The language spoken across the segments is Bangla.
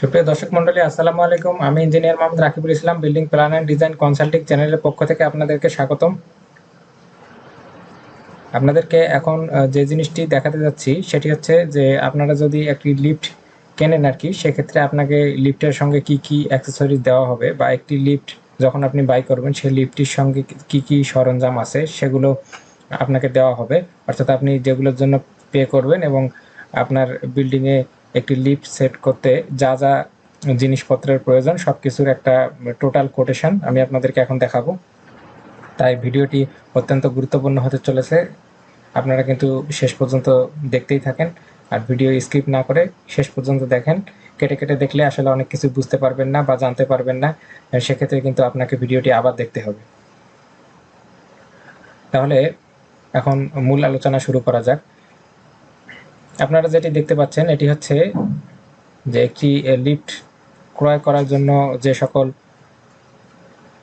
সুপ্রিয় দর্শক মন্ডলী, আসসালামু আলাইকুম। আমি engineer Mohammad Rakibul Islam, building plan and design consulting চ্যানেলের পক্ষ থেকে আপনাদেরকে স্বাগতম। আপনাদেরকে এখন যে জিনিসটি দেখাতে যাচ্ছি, সেটি হচ্ছে যে আপনারা যদি একটি লিফট কেনেন আর কি, সেক্ষেত্রে আপনাকে লিফটের সঙ্গে কি কি অ্যাক্সেসরিজ দেওয়া হবে বা একটি লিফট যখন আপনি বাই করবেন, সেই লিফটটির সঙ্গে কি কি সরঞ্জাম আছে, সেগুলো আপনাকে দেওয়া হবে। অর্থাৎ আপনি যেগুলোর জন্য পে করবেন এবং আপনার বিল্ডিংয়ে একটি লিফট সেট করতে যা যা জিনিসপত্রের প্রয়োজন সব কিছুর একটা টোটাল কোটেশন আমি আপনাদেরকে এখন দেখাবো। তাই ভিডিওটি অত্যন্ত গুরুত্বপূর্ণ হতে চলেছে। আপনারা কিন্তু শেষ পর্যন্ত দেখতেই থাকেন। আর ভিডিও স্কিপ না করে শেষ পর্যন্ত দেখেন। কেটে কেটে দেখলে আসলে অনেক কিছু বুঝতে পারবেন না বা জানতে পারবেন না। সেক্ষেত্রে কিন্তু আপনাকে ভিডিওটি আবার দেখতে হবে। তাহলে এখন মূল আলোচনা শুরু করা যাক। আপনারা যেটি দেখতে পাচ্ছেন, এটি হচ্ছে যে একটি লিফট ক্রয় করার জন্য যে সকল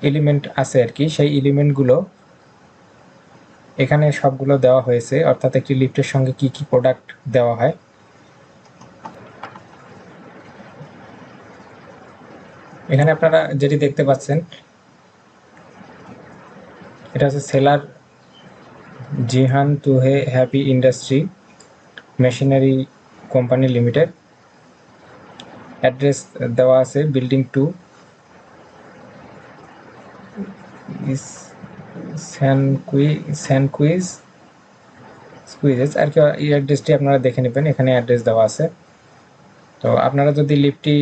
এলিমেন্ট আছে আর কি, সেই এলিমেন্টগুলো এখানে সবগুলো দেওয়া হয়েছে। অর্থাৎ একটি লিফটের সঙ্গে কি কি প্রোডাক্ট দেওয়া হয়। এখানে আপনারা যেটি দেখতে পাচ্ছেন, এটা হচ্ছে সেলার জিহান তুহে happy industry. Machinery company limited address দেওয়া আছে বিল্ডিং টু স্যানকুই স্যানকুইজ স্কুইজেস আর কি, এই অ্যাড্রেসটি আপনারা দেখে নেবেন, এখানে অ্যাড্রেস দেওয়া আছে। তো আপনারা যদি লিফটটি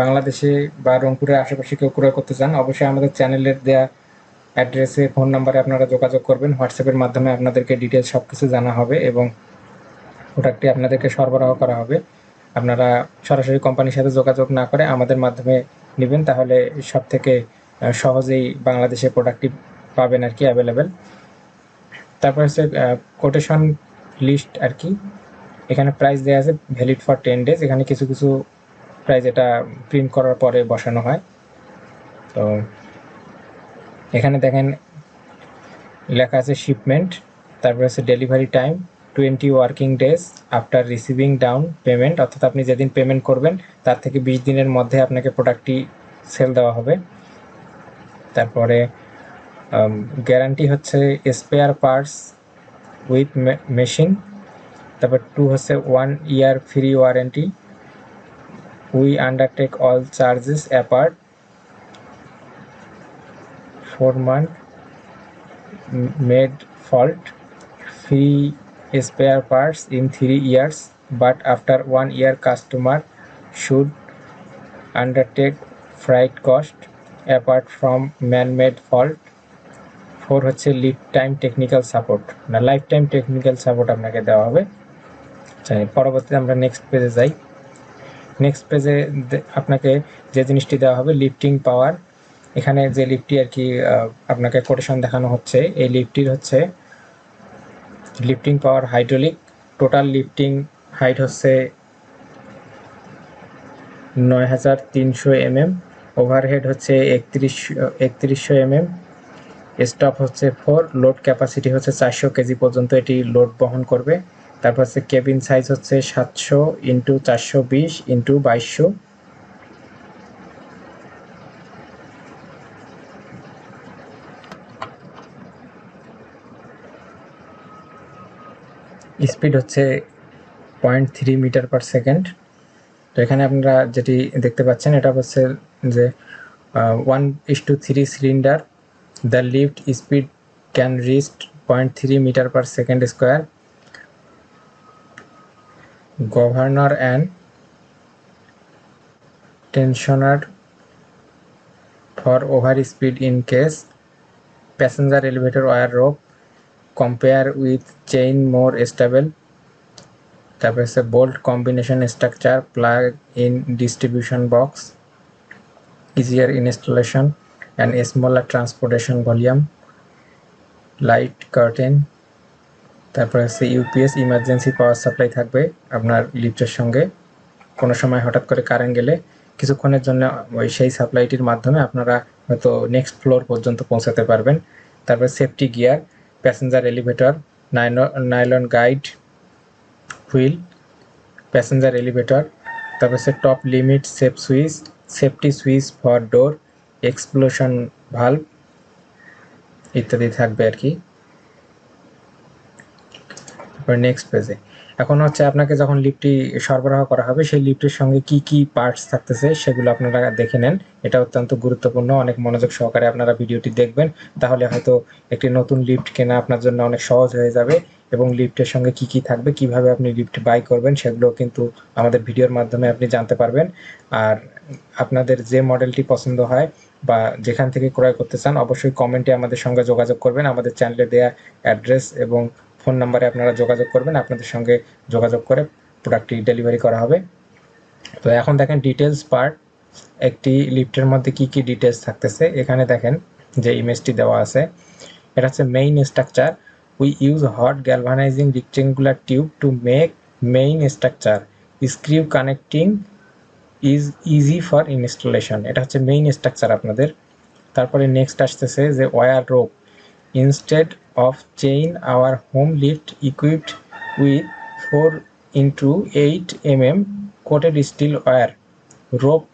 বাংলাদেশে বা রংপুরের আশেপাশে কেউ ক্রয় করতে চান, অবশ্যই আমাদের চ্যানেলের দেয়া অ্যাড্রেসে ফোন নাম্বারে আপনারা যোগাযোগ করবেন। হোয়াটসঅ্যাপের মাধ্যমে আপনাদেরকে ডিটেলস সব কিছু জানা হবে এবং প্রোডাক্টটি আপনাদেরকে সরবরাহ করা হবে। আপনারা সরাসরি কোম্পানির সাথে যোগাযোগ না করে আমাদের মাধ্যমে নেবেন, তাহলে সব থেকে সহজেই বাংলাদেশে প্রোডাক্টটি পাবেন আর কি অ্যাভেলেবেল তারপর হচ্ছে কোটেশন লিস্ট আর কি। এখানে প্রাইস দেওয়া আছে ভ্যালিড ফর টেন ডেজ এখানে কিছু কিছু প্রাইস এটা প্রিন্ট করার পরে বসানো হয়। তো এখানে দেখেন, লেখা আছে শিপমেন্ট তারপর আছে delivery time twenty working days after receiving down payment অর্থাৎ আপনি যেদিন পেমেন্ট করবেন, তার থেকে বিশ দিনের মধ্যে আপনাকে প্রোডাক্টটি সেল দেওয়া হবে। তারপরে গ্যারান্টি হচ্ছে স্পেয়ার পার্টস উইথ মেশিন তারপর টু হচ্ছে one year free warranty we undertake all charges apart from man made fault free spare parts in three years but after one year customer should undertake freight cost. Apart from man-made fault four হচ্ছে লিড টাইম টেকনিক্যাল সাপোর্ট না লাইফ টাইম টেকনিক্যাল সাপোর্ট আপনাকে দেওয়া হবে। আচ্ছা, পরবর্তীতে আমরা নেক্সট পেজে যাই। নেক্সট পেজে আপনাকে যে জিনিসটি দেওয়া হবে লিফটিং পাওয়ার এখানে যে লিফটটি আর কি আপনাকে কোটেশন দেখানো হচ্ছে এই লিফটটির হচ্ছে lifting power hydraulic total lifting height হচ্ছে নয় হাজার তিনশো এমএম ওভারহেড হচ্ছে একত্রিশ একত্রিশশো এমএম স্টপ হচ্ছে ফোর লোড ক্যাপাসিটি হচ্ছে চারশো কেজি পর্যন্ত এটি লোড বহন করবে। তারপর হচ্ছে কেবিন সাইজ হচ্ছে সাতশো ইন্টু চারশো বিশ ইন্টু বাইশশো। স্পিড হচ্ছে point three metre per second. তো এখানে আপনারা যেটি দেখতে পাচ্ছেন, এটা হচ্ছে যে one is two three cylinder the lift speed can reach point three metre per second square governor and tensioner for over speed in case passenger elevator wire rope compare with chain more stable. তারপর হচ্ছে bolt combination structure plug in distribution box easier installation and smaller transportation volume light curtain তারপর হচ্ছে ইউপিএস ইমার্জেন্সি পাওয়ার সাপ্লাই থাকবে আপনার লিফটের সঙ্গে। কোনো সময় হঠাৎ করে কারেন্ট গেলে কিছুক্ষণের জন্য ওই সেই সাপ্লাইটির মাধ্যমে আপনারা হয়তো নেক্সট ফ্লোর পর্যন্ত পৌঁছাতে পারবেন। তারপর safety gear passenger elevator nylon guide, wheel, passenger elevator, তারপর সে top limit safe switch, safety switch for door, explosion valve ইত্যাদি থাকবে আর কি। নেক্সট পেজে। এখন হচ্ছে আপনাকে যখন লিফটটি সরবরাহ করা হবে, সেই লিফটের সঙ্গে কি কি পার্টস থাকতেছে সেগুলো আপনারা দেখে নেন। এটা অত্যন্ত গুরুত্বপূর্ণ, অনেক মনোযোগ সহকারে আপনারা ভিডিওটি দেখবেন। তাহলে হয়তো একটি নতুন লিফট কেনা আপনার জন্য অনেক সহজ হয়ে যাবে এবং লিফটের সঙ্গে কি কি থাকবে, কীভাবে আপনি লিফট বাই করবেন সেগুলো কিন্তু আমাদের ভিডিওর মাধ্যমে আপনি জানতে পারবেন। আর আপনাদের যে মডেলটি পছন্দ হয় বা যেখান থেকে ক্রয় করতে চান, অবশ্যই কমেন্টে আমাদের সঙ্গে যোগাযোগ করবেন। আমাদের চ্যানেলে দেওয়া অ্যাড্রেস এবং ফোন নাম্বারে আপনারা যোগাযোগ করবেন, আপনাদের সঙ্গে যোগাযোগ করে প্রোডাক্টটি ডেলিভারি করা হবে। তো এখন দেখেন ডিটেলস পার্ট একটি লিফটের মধ্যে কি কি ডিটেলস থাকতেছে। এখানে দেখেন যে ইমেজটি দেওয়া আছে। এটা হচ্ছে main structure we use hot galvanizing rectangular tube to make main structure screw connecting is easy for installation এটা হচ্ছে মেইন স্ট্রাকচার আপনাদের। তারপরে নেক্সট আসতেছে যে wire rope instead chain our home lift equipped with four into eight M M coated steel wire rope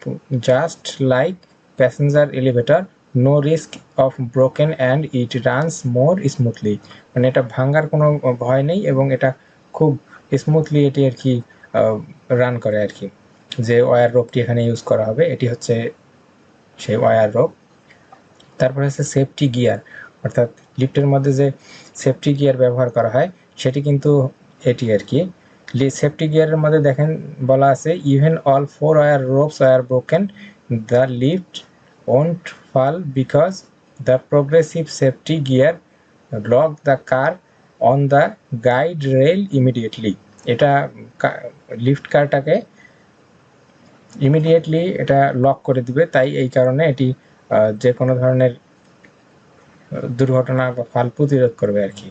just like passenger elevator no risk of broken and it runs more smoothly মানে এটা ভাঙার কোনো ভয় নেই এবং এটা খুব স্মুথলি এটি আর কি রান করে আর কি। যে ওয়ার রোপটি এখানে ইউজ করা হবে, এটি হচ্ছে সেই ওয়ার রোপ তারপরে হচ্ছে সেফটি গিয়ার অর্থাৎ লিফটের মধ্যে যে সেফটি গিয়ার ব্যবহার করা হয়, সেটি কিন্তু এটি আর কি। সেফটি গিয়ারের মধ্যে দেখেন বলা আছে even all four wire ropes were broken the lift won't fall because the progressive safety gear lock the car on the guide rail immediately এটা লিফট কারটাকে ইমিডিয়েটলি এটা লক করে দিবে। তাই এই কারণে এটি যে কোনো ধরনের দুর্ঘটনা বা ফাল প্রতিরোধ করবে আর কি।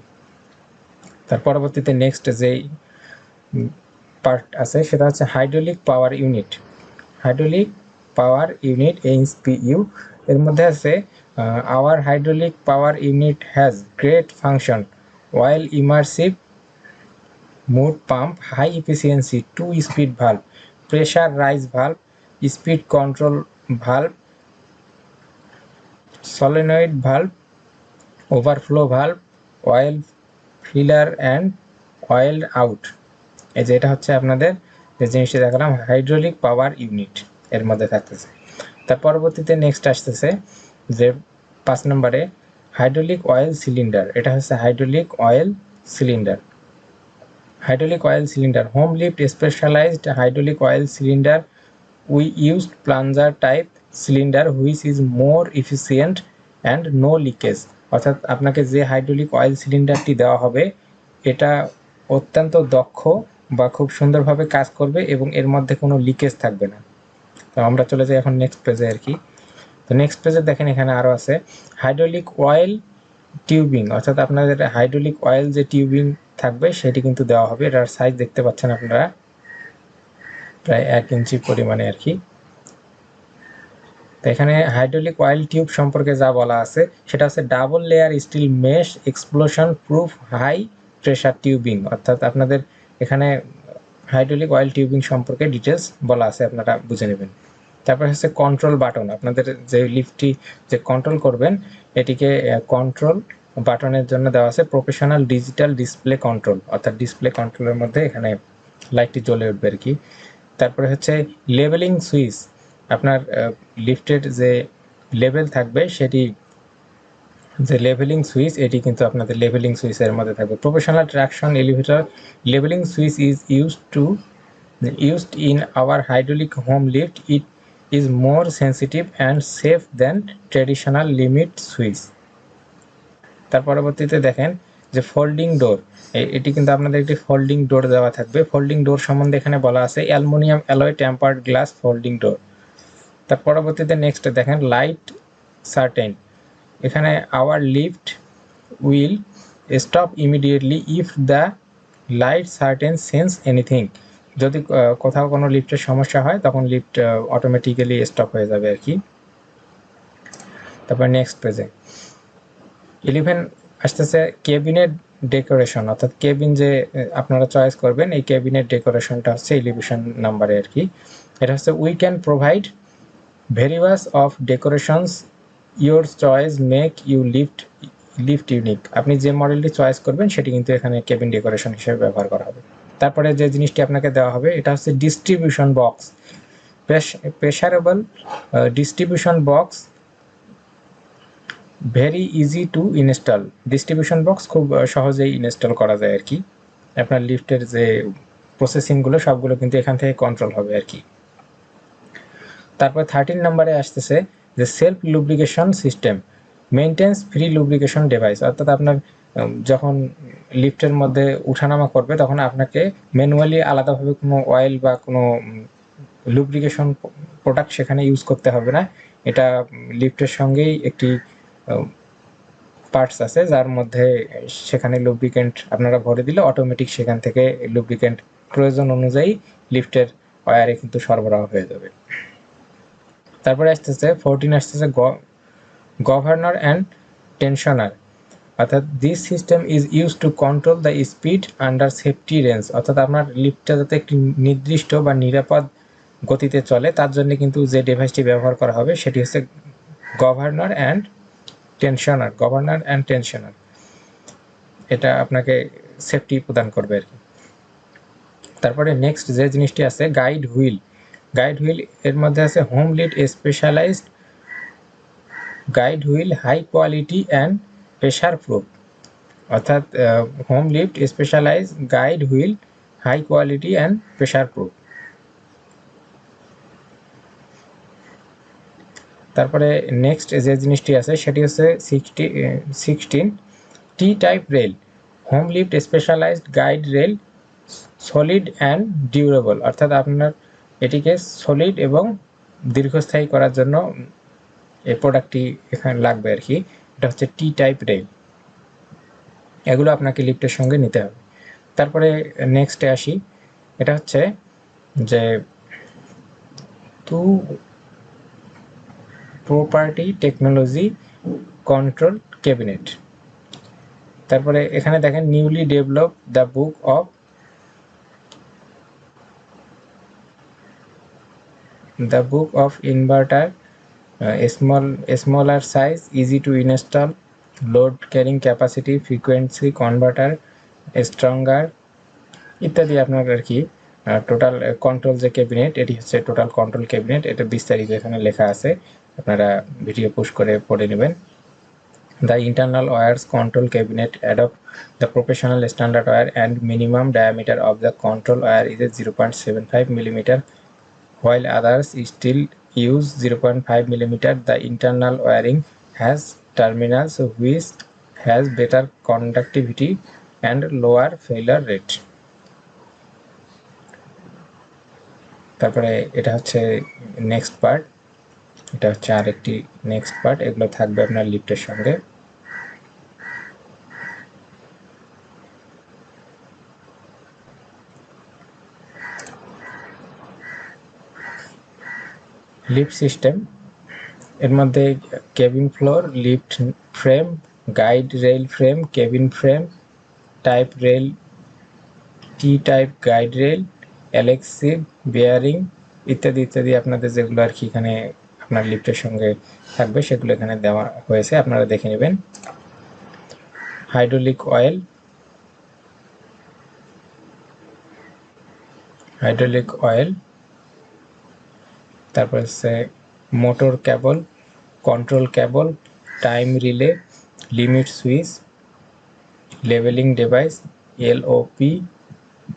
তার পরবর্তীতে নেক্সট যেই পার্ট আছে, সেটা হচ্ছে hydraulic power unit hydraulic power unit HPU এর মধ্যে আছে our hydraulic power unit has great function while immersive mood pump high efficiency two speed valve pressure rise valve speed control valve solenoid valve overflow valve oil filler and oil out এই যে এটা হচ্ছে আপনাদের যে জিনিসটি দেখালাম হাইড্রোলিক পাওয়ার ইউনিট এর মধ্যে থাকতেছে। তার পরবর্তীতে নেক্সট আসতেছে যে পাঁচ নম্বরে হাইড্রোলিক অয়েল সিলিন্ডার এটা হচ্ছে hydraulic oil cylinder hydraulic oil cylinder home lift specialised hydraulic oil cylinder we used plunger type cylinder which is more efficient and no leakage অর্থাৎ আপনাকে যে হাইড্রোলিক অয়েল সিলিন্ডারটি দেওয়া হবে, এটা অত্যন্ত দক্ষ বা খুব সুন্দরভাবে কাজ করবে এবং এর মধ্যে কোনো লিকেজ থাকবে না। তো আমরা চলে যাই এখন নেক্সট পেজে আর কি। তো নেক্সট পেজে দেখেন এখানে আরও আছে হাইড্রোলিক অয়েল টিউবিং অর্থাৎ আপনাদের হাইড্রোলিক অয়েল যে টিউবিং থাকবে, সেটি কিন্তু দেওয়া হবে। এটার সাইজ দেখতে পাচ্ছেন আপনারা, প্রায় এক ইঞ্চি পরিমাণে আর কি। তো এখানে হাইড্রোলিক অয়েল টিউব সম্পর্কে যা বলা আছে, সেটা হচ্ছে double layer steel mesh explosion proof high pressure tubing অর্থাৎ আপনাদের এখানে হাইড্রোলিক অয়েল টিউবিং সম্পর্কে ডিটেলস বলা আছে, আপনারা বুঝে নেবেন। তারপর হচ্ছে কন্ট্রোল বাটন আপনাদের যে লিফটটি যে কন্ট্রোল করবেন, এটিকে কন্ট্রোল বাটনের জন্য দেওয়া আছে প্রফেশনাল ডিজিটাল ডিসপ্লে কন্ট্রোল অর্থাৎ ডিসপ্লে কন্ট্রোলের মধ্যে এখানে লাইটটি জ্বলে উঠবে আর কি। তারপরে হচ্ছে লেভেলিং সুইচ আপনার লিফটের যে লেভেল থাকবে, সেটি যে লেভেলিং সুইচ এটি কিন্তু আপনাদের লেভেলিং সুইচের মধ্যে থাকবে। Professional traction elevator levelling switch is use to used in our hydraulic home lift it is more sensitive and safe than traditional limit switch তার পরবর্তীতে দেখেন যে ফোল্ডিং ডোর এটি কিন্তু আপনাদের একটি ফোল্ডিং ডোর দেওয়া থাকবে। ফোল্ডিং ডোর সম্বন্ধে এখানে বলা আছে, aluminium alloy tempered glass folding door তার পরবর্তীতে নেক্সট দেখেন লাইট সার্টেন এখানে our lift will stop immediately if the light curtain sense anything যদি কোথাও কোনো লিফটের সমস্যা হয়, তখন লিফট অটোমেটিক্যালি স্টপ হয়ে যাবে আর কি। তারপর নেক্সট পেজে ইলেভেন আসতেছে কেবিনের ডেকোরেশন অর্থাৎ কেবিন যে আপনারা চয়েস করবেন, এই কেবিনের ডেকোরেশনটা হচ্ছে ইলিভেশন নাম্বারে আর কি। এটা হচ্ছে we can provide various of decorations your choice make you lift lift unique আপনি যে মডেলটি চয়েস করবেন, সেটি কিন্তু এখানে কেবিন ডেকোরেশন হিসেবে ব্যবহার করা হবে। তারপরে যে জিনিসটি আপনাকে দেওয়া হবে, এটা হচ্ছে distribution box প্রেশারেবল distribution box very easy to install distribution box খুব সহজেই ইনস্টল করা যায় আর কি। আপনার লিফটের যে প্রসেসিংগুলো সবগুলো কিন্তু এখান থেকে কন্ট্রোল হবে আর কি। তারপর থার্টিন নাম্বারে আসতেছে যে self lubrication system maintenance free lubrication device অর্থাৎ আপনার যখন লিফটের মধ্যে উঠানামা করবে, তখন আপনাকে ম্যানুয়ালি আলাদাভাবে কোনো অয়েল বা কোনো লুব্রিকেশন প্রোডাক্ট সেখানে ইউজ করতে হবে না। এটা লিফটের সঙ্গেই একটি পার্টস আছে, যার মধ্যে সেখানে লুব্রিকেন্ট আপনারা ভরে দিলে অটোমেটিক সেখান থেকে লুব্রিকেন্ট প্রয়োজন অনুযায়ী লিফটের ওয়ারে কিন্তু সরবরাহ হয়ে যাবে। তারপরে আসতেছে ফোরটিন আসতেছে গভর্নর অ্যান্ড টেনশনার অর্থাৎ this system is use to control the speed under safety range অর্থাৎ আপনার লিফটটা যাতে একটি নির্দিষ্ট বা নিরাপদ গতিতে চলে, তার জন্য কিন্তু যে ডিভাইসটি ব্যবহার করা হবে, সেটি হচ্ছে governor and tensioner governor and tensioner এটা আপনাকে সেফটি প্রদান করবে আর কি। তারপরে নেক্সট যে জিনিসটি আছে গাইড হুইল গাইড হুইল এর মধ্যে আছে home lift specialised guide wheel high quality and pressure proof অর্থাৎ home lift specialise guide wheel high quality and pressure proof তারপরে নেক্সট যে জিনিসটি আছে, সেটি হচ্ছে sixty sixteen T type rail home lift specialised guide rail solid and durable অর্থাৎ আপনার এটিকে সলিড এবং দীর্ঘস্থায়ী করার জন্য এই প্রোডাক্টটি এখানে লাগবে আর কি। এটা হচ্ছে টি টাইপ রেল এগুলো আপনাকে লিফটের সঙ্গে নিতে হবে। তারপরে নেক্সটে আসি। এটা হচ্ছে যে two property technology control cabinet তারপরে এখানে দেখেন newly develop the book of the book of inverter small smaller size easy to install load carrying capacity frequency converter stronger ইত্যাদি আপনার আর কি টোটাল কন্ট্রোল যে ক্যাবিনেট এটি হচ্ছে টোটাল কন্ট্রোল ক্যাবিনেট এটা বিস্তারিত এখানে লেখা আছে, আপনারা ভিডিও পুশ করে পড়ে নেবেন। The internal wires control cabinet adopt the professional standard wire and minimum diameter of the control wire is zero point seven five millimetre while others still use 0.5 millimeter the internal wiring has terminals which has better conductivity and lower failure rate তারপরে এটা হচ্ছে নেক্সট পার্ট এটা হচ্ছে আরেকটি নেক্সট পার্ট এগুলো থাকবে আপনার লিফটের সঙ্গে লিফট সিস্টেম। এর মধ্যে cabin floor lift frame guide rail frame cabin frame type rail T type guide rail অ্যালেক্সিভ bearing ইত্যাদি ইত্যাদি আপনাদের যেগুলো আর কি এখানে আপনার লিফটের সঙ্গে থাকবে, সেগুলো এখানে দেওয়া হয়েছে, আপনারা দেখে নেবেন। হাইড্রোলিক অয়েল হাইড্রোলিক অয়েল তারপর হচ্ছে motor cable control cable time relay limit switch levelling device LOP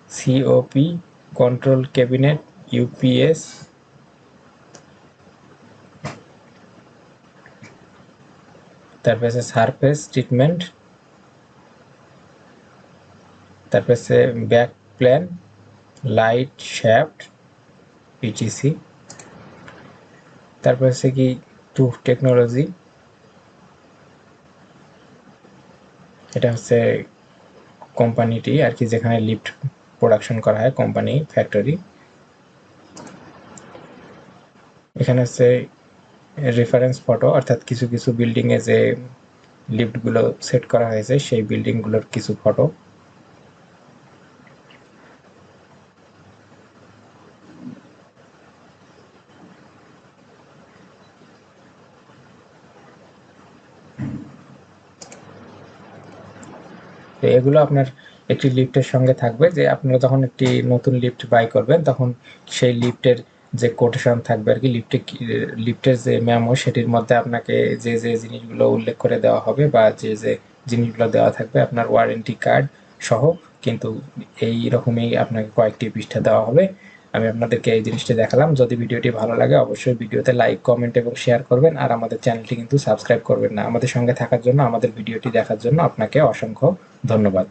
COP control cabinet UPS তারপর আছে সারফেস ট্রিটমেন্ট তারপর আছে back plan light shaft PTC তারপর হচ্ছে কি টু টেকনোলজি এটা হচ্ছে কোম্পানিটি আর কি, যেখানে লিফট প্রোডাকশন করা হয় কোম্পানি ফ্যাক্টরি এখানে হচ্ছে রেফারেন্স ফটো অর্থাৎ কিছু কিছু বিল্ডিংয়ে যে লিফটগুলো সেট করা হয়েছে, সেই বিল্ডিংগুলোর কিছু ফটো তো এগুলো আপনার একটি লিফটের সঙ্গে থাকবে যে আপনারা যখন একটি নতুন লিফট বাই করবেন, তখন সেই লিফটের যে কোটেশন থাকবে আর কি লিফটে লিফটের যে মেমো সেটির মধ্যে আপনাকে যে যে জিনিসগুলো উল্লেখ করে দেওয়া হবে বা যে যে জিনিসগুলো দেওয়া থাকবে, আপনার ওয়ারেন্টি কার্ড সহ কিন্তু এই রকমই আপনাকে কয়েকটি পৃষ্ঠা দেওয়া হবে। আমি আপনাদেরকে এই জিনিসটি দেখালাম। যদি ভিডিওটি ভালো লাগে, অবশ্যই ভিডিওতে লাইক কমেন্ট এবং শেয়ার করবেন। আর আমাদের চ্যানেলটি কিন্তু সাবস্ক্রাইব করবেন না। আমাদের সঙ্গে থাকার জন্য, আমাদের ভিডিওটি দেখার জন্য আপনাকে অসংখ্য ধন্যবাদ।